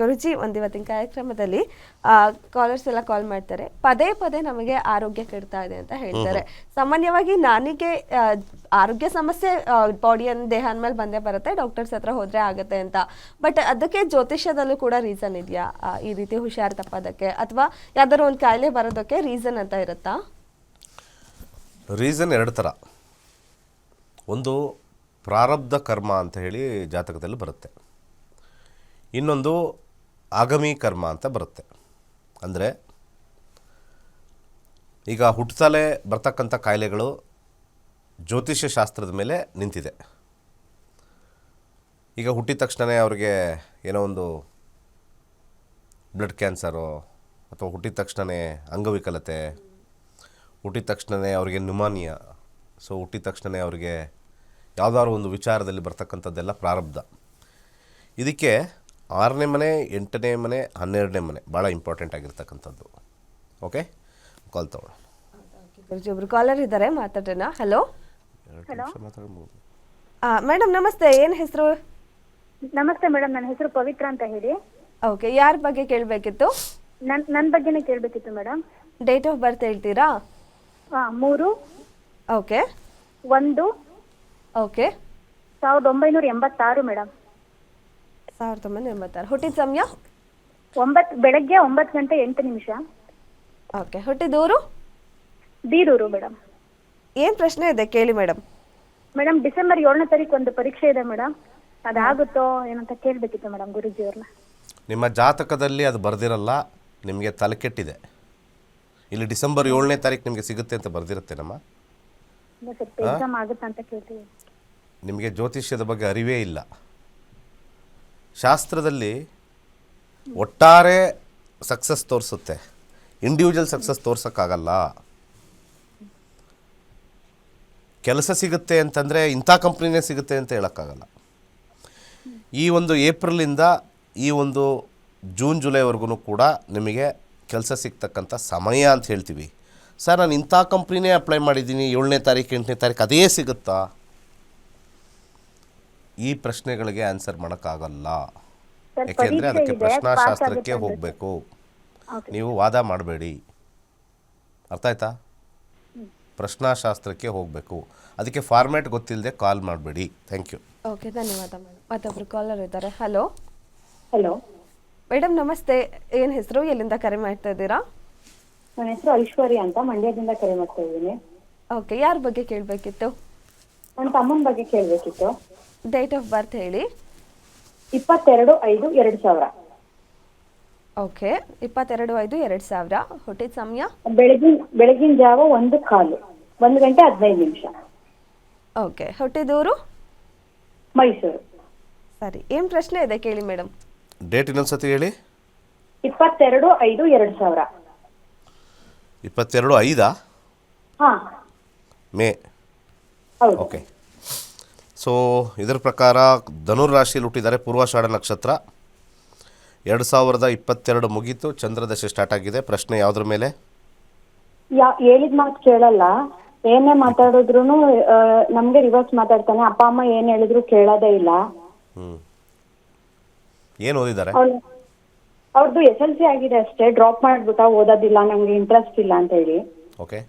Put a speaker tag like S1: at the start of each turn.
S1: ಗುರುಜಿ ಒಂದು ಇವತ್ತಿನ ಕಾರ್ಯಕ್ರಮದಲ್ಲಿ ಕಾಲರ್ಸ್ ಎಲ್ಲ ಕಾಲ್ ಮಾಡ್ತಾರೆ. ಪದೇ ಪದೇ ನಮಗೆ ಆರೋಗ್ಯ ಕೆಡ್ತಾ ಇದೆ ಅಂತ ಹೇಳ್ತಾರೆ. ಸಾಮಾನ್ಯವಾಗಿ ನನಗೆ ಆರೋಗ್ಯ ಸಮಸ್ಯೆ ಬಾಡಿಯನ್ನು ದೇಹ ಮೇಲೆ ಬಂದೇ ಬರುತ್ತೆ ಡಾಕ್ಟರ್ಸ್ ಹತ್ರ ಹೋದ್ರೆ ಆಗುತ್ತೆ ಅಂತ. ಬಟ್ ಅದಕ್ಕೆ ಜ್ಯೋತಿಷ್ಯದಲ್ಲೂ ಕೂಡ ರೀಸನ್ ಇದೆಯಾ? ಈ ರೀತಿ ಹುಷಾರು ತಪ್ಪೋದಕ್ಕೆ? ಅಥವಾ ಯಾವ್ದಾದ್ರು ಒಂದು ಕಾಯಿಲೆ ಬರೋದಕ್ಕೆ ರೀಸನ್ ಅಂತ ಇರುತ್ತಾ?
S2: ರೀಸನ್ ಎರಡು ಥರ ಒಂದು ಪ್ರಾರಬ್ಧ ಕರ್ಮ ಅಂತ ಹೇಳಿ ಜಾತಕದಲ್ಲಿ ಬರುತ್ತೆ. ಇನ್ನೊಂದು ಆಗಮಿ ಕರ್ಮ ಅಂತ ಬರುತ್ತೆ. ಅಂದರೆ ಈಗ ಹುಟ್ಟುತ್ತಲೇ ಬರ್ತಕ್ಕಂಥ ಕಾಯಿಲೆಗಳು ಜ್ಯೋತಿಷ್ಯ ಶಾಸ್ತ್ರದ ಮೇಲೆ ನಿಂತಿದೆ. ಈಗ ಹುಟ್ಟಿದ ತಕ್ಷಣವೇ ಅವ್ರಿಗೆ ಏನೋ ಒಂದು ಬ್ಲಡ್ ಕ್ಯಾನ್ಸರು ಅಥವಾ ಹುಟ್ಟಿದ ತಕ್ಷಣವೇ ಅಂಗವಿಕಲತೆ, ಹುಟ್ಟಿದ ತಕ್ಷಣವೇ ಅವ್ರಿಗೆ ನ್ಯುಮಾನಿಯಾ, ಸೊ ಹುಟ್ಟಿದ ತಕ್ಷಣವೇ ಅವ್ರಿಗೆ ಯಾವುದಾದ್ರು ಒಂದು ವಿಚಾರದಲ್ಲಿ ಬರ್ತಕ್ಕಂಥದ್ದೆಲ್ಲ ಪ್ರಾರಬ್ಧ. ಇದಕ್ಕೆ ಆರನೇ ಮನೆ ಎಂಟನೇ ಮನೆ ಹನ್ನೆರಡನೇ ಮನೆ ಭಾಳ ಇಂಪಾರ್ಟೆಂಟ್ ಆಗಿರ್ತಕ್ಕಂಥದ್ದು. ಓಕೆ ಕಾಲ್ ತಗೊಳ್ಳೋಣ
S1: ಕಾಲರ್ ಇದ್ದಾರೆ ಮಾತಾಡೋಣ. ಹಲೋ ಮೇಡಮ್ ನಮಸ್ತೆ ಏನು ಹೆಸರು?
S3: ನಮಸ್ತೆ ಮೇಡಮ್ ನನ್ನ ಹೆಸರು ಪವಿತ್ರ ಅಂತ ಹೇಳಿ.
S1: ಓಕೆ ಯಾರ ಬಗ್ಗೆ ಕೇಳಬೇಕಿತ್ತು?
S3: ನನ್ ನನ್ನ ಬಗ್ಗೆನೇ ಕೇಳಬೇಕಿತ್ತು ಮೇಡಮ್
S1: ಡೇಟ್ ಆಫ್ ಬರ್ತ್ ಹೇಳ್ತೀರಾ?
S3: ಮೂರು
S1: ಓಕೆ
S3: ಒಂದು
S1: ಓಕೆ
S3: ಸಾವಿರದ ಒಂಬೈನೂರ ಎಂಬತ್ತಾರು ಮೇಡಮ್
S1: ಸಾವಿರದ ಒಂಬೈನೂರ ಎಂಬತ್ತಾರು. ಹುಟ್ಟಿದ ಸಮಯ?
S3: ಒಂಬತ್ತು ಬೆಳಗ್ಗೆ ಒಂಬತ್ತು ಗಂಟೆ ಎಂಟು ನಿಮಿಷ.
S1: ಓಕೆ ಹುಟ್ಟಿದ ಊರು?
S3: ಬೀರೂರು ಮೇಡಮ್
S1: ಏನು ಪ್ರಶ್ನೆ ಇದೆ ಕೇಳಿ ಮೇಡಮ್
S3: ಮೇಡಮ್ ಡಿಸೆಂಬರ್ ಏಳನೇ ತಾರೀಕು ಒಂದು ಪರೀಕ್ಷೆ ಇದೆ ಮೇಡಮ್ ಅದಾಗುತ್ತೋ ಏನಂತ ಕೇಳಬೇಕಿತ್ತು ಮೇಡಮ್ ಗುರುಜಿಯವ್ರನ್ನ.
S2: ನಿಮ್ಮ ಜಾತಕದಲ್ಲಿ ಅದು ಬರ್ದಿರಲ್ಲ ನಿಮಗೆ ತಲೆ ಕೆಟ್ಟಿದೆ. ಇಲ್ಲಿ ಡಿಸೆಂಬರ್ ಏಳನೇ ತಾರೀಕು ನಿಮಗೆ ಸಿಗುತ್ತೆ ಅಂತ ಬರ್ದಿರುತ್ತೆ ನಮ್ಮ.
S3: ಸ್ವಲ್ಪ ಎಕ್ಸಾಮ್ ಆಗುತ್ತಾ ಅಂತ ಕೇಳ್ತೀವಿ
S2: ನಿಮಗೆ ಜ್ಯೋತಿಷ್ಯದ ಬಗ್ಗೆ ಅರಿವೇ ಇಲ್ಲ. ಶಾಸ್ತ್ರದಲ್ಲಿ ಒಟ್ಟಾರೆ ಸಕ್ಸಸ್ ತೋರಿಸುತ್ತೆ. ಇಂಡಿವಿಜುವಲ್ ಸಕ್ಸಸ್ ತೋರ್ಸೋಕ್ಕಾಗಲ್ಲ. ಕೆಲಸ ಸಿಗುತ್ತೆ ಅಂತಂದರೆ ಇಂಥ ಕಂಪ್ನಿನೇ ಸಿಗುತ್ತೆ ಅಂತ ಹೇಳೋಕ್ಕಾಗಲ್ಲ. ಈ ಒಂದು ಏಪ್ರಿಲಿಂದ ಈ ಒಂದು ಜೂನ್, ಜುಲೈವರೆಗೂ ಕೂಡ ನಿಮಗೆ ಕೆಲಸ ಸಿಗ್ತಕ್ಕಂಥ ಸಮಯ ಅಂತ ಹೇಳ್ತೀವಿ. ಸರ್, ನಾನು ಇಂಥ ಕಂಪ್ನಿನೇ ಅಪ್ಲೈ ಮಾಡಿದ್ದೀನಿ, ಏಳನೇ ತಾರೀಕು, ಎಂಟನೇ ತಾರೀಕು, ಅದೇ ಸಿಗುತ್ತಾ? ಈ ಪ್ರಶ್ನೆಗಳಿಗೆ ಆನ್ಸರ್ ಮಾಡೋಕ್ಕಾಗಲ್ಲ. ಯಾಕೆಂದ್ರೆ
S3: ಯಾಕೆಂದರೆ
S2: ಅದಕ್ಕೆ ಪ್ರಶ್ನಾಶಾಸ್ತ್ರಕ್ಕೆ ಹೋಗಬೇಕು. ನೀವು ವಾದ ಮಾಡಬೇಡಿ. ಅರ್ಥ ಆಯ್ತಾ? ಪ್ರಶ್ನಾಶಾಸ್ತ್ರಕ್ಕೆ ಹೋಗಬೇಕು. ಅದಕ್ಕೆ ಫಾರ್ಮ್ಯಾಟ್ ಗೊತ್ತಿಲ್ಲದೆ ಕಾಲ್ ಮಾಡಬೇಡಿ. ಥ್ಯಾಂಕ್ ಯು
S1: ಓಕೆ ಧನ್ಯವಾದ ಮೇಡಮ್. ಮತ್ತೊಬ್ರು ಕಾಲರ್ ಇದ್ದಾರೆ. ಹಲೋ
S4: ಹಲೋ
S1: ಮೇಡಮ್ ನಮಸ್ತೆ. ಏನು ಹೆಸರು? ಎಲ್ಲಿಂದ ಕರೆ ಮಾಡ್ತಾ ಇದ್ದೀರಾ?
S4: ನನ್ನ ಹೆಸರು ಐಶ್ವರ್ಯ ಅಂತ. ಮಂಡ್ಯದಿಂದ ಕರೆ ಮಾಡ್ತಾ ಇದ್ದೀನಿ.
S1: ಓಕೆ ಯಾರ ಬಗ್ಗೆ ಕೇಳಬೇಕಿತ್ತು?
S4: ನನ್ನ ತಮ್ಮನ ಬಗ್ಗೆ ಕೇಳಬೇಕಿತ್ತು.
S1: ಡೇಟ್ ಆಫ್ ಬರ್ತ್ ಹೇಳಿ.
S4: ಇಪ್ಪತ್ತೆರಡು ಐದು ಎರಡು ಸಾವಿರ.
S1: ಓಕೆ ಇಪ್ಪತ್ತೆರಡು ಐದು ಎರಡು ಸಾವಿರ. ಹುಟ್ಟಿದ ಸಮಯ?
S4: ಬೆಳಗಿನ ಬೆಳಗಿನ ಜಾವ ಒಂದು ಕಾಲು. ಒಂದು ಗಂಟೆ ಹದಿನೈದು ನಿಮಿಷ.
S1: ಓಕೆ ಹುಟ್ಟಿದೂರು
S4: ಮೈಸೂರು.
S1: ಸರಿ ಏನು ಪ್ರಶ್ನೆ ಇದೆ ಕೇಳಿ ಮೇಡಮ್
S2: ಡೇಟ್ ಇನ್ನೊಂದು ಸತಿ ಹೇಳಿ.
S4: ಇಪ್ಪತ್ತೆರಡು ಐದು ಎರಡು ಸಾವಿರ.
S2: ಇಪ್ಪತ್ತೆರಡು ಐದಾ?
S4: ಹಾ.
S2: ಮೇ.
S4: ಹೌದು.
S2: ಓಕೆ ಸೊ ಇದರ ಪ್ರಕಾರ ಧನುರ್ ರಾಶಿಯಲ್ಲಿ ಹುಟ್ಟಿದ್ದಾರೆ ಪೂರ್ವಾಷಾಢ ನಕ್ಷತ್ರ. ಎರಡು ಸಾವಿರದ ಇಪ್ಪತ್ತೆರಡು ಮುಗೀತು ಚಂದ್ರದಶೆ ಸ್ಟಾರ್ಟ್ ಆಗಿದೆ. ಪ್ರಶ್ನೆ ಯಾವುದ್ರ ಮೇಲೆ?
S4: ಯಾ ಹೇಳಿದ ಮಾತು ಕೇಳಲ್ಲ. ಏನೇ ಮಾತಾಡಿದ್ರು ನಮ್ಗೆ ರಿವರ್ಸ್ ಮಾತಾಡ್ತಾನೆ. ಅಪ್ಪ ಅಮ್ಮ ಏನ್ ಹೇಳಿದ್ರು ಕೇಳೋದೇ ಇಲ್ಲ.
S2: ಹ್ಞೂ ಏನು ಓದಿದ್ದಾರೆ?
S4: ಅವ್ಳು ಅವ್ರದ್ದು ಎಸ್ ಎಲ್ ಸಿ ಆಗಿದೆ ಅಷ್ಟೇ. ಡ್ರಾಪ್ ಮಾಡ್ಬಿಟ್ಟ ಓದೋದಿಲ್ಲ ನಮ್ಗೆ ಇಂಟ್ರೆಸ್ಟ್ ಇಲ್ಲ ಅಂತ ಹೇಳಿ.
S2: ಓಕೆ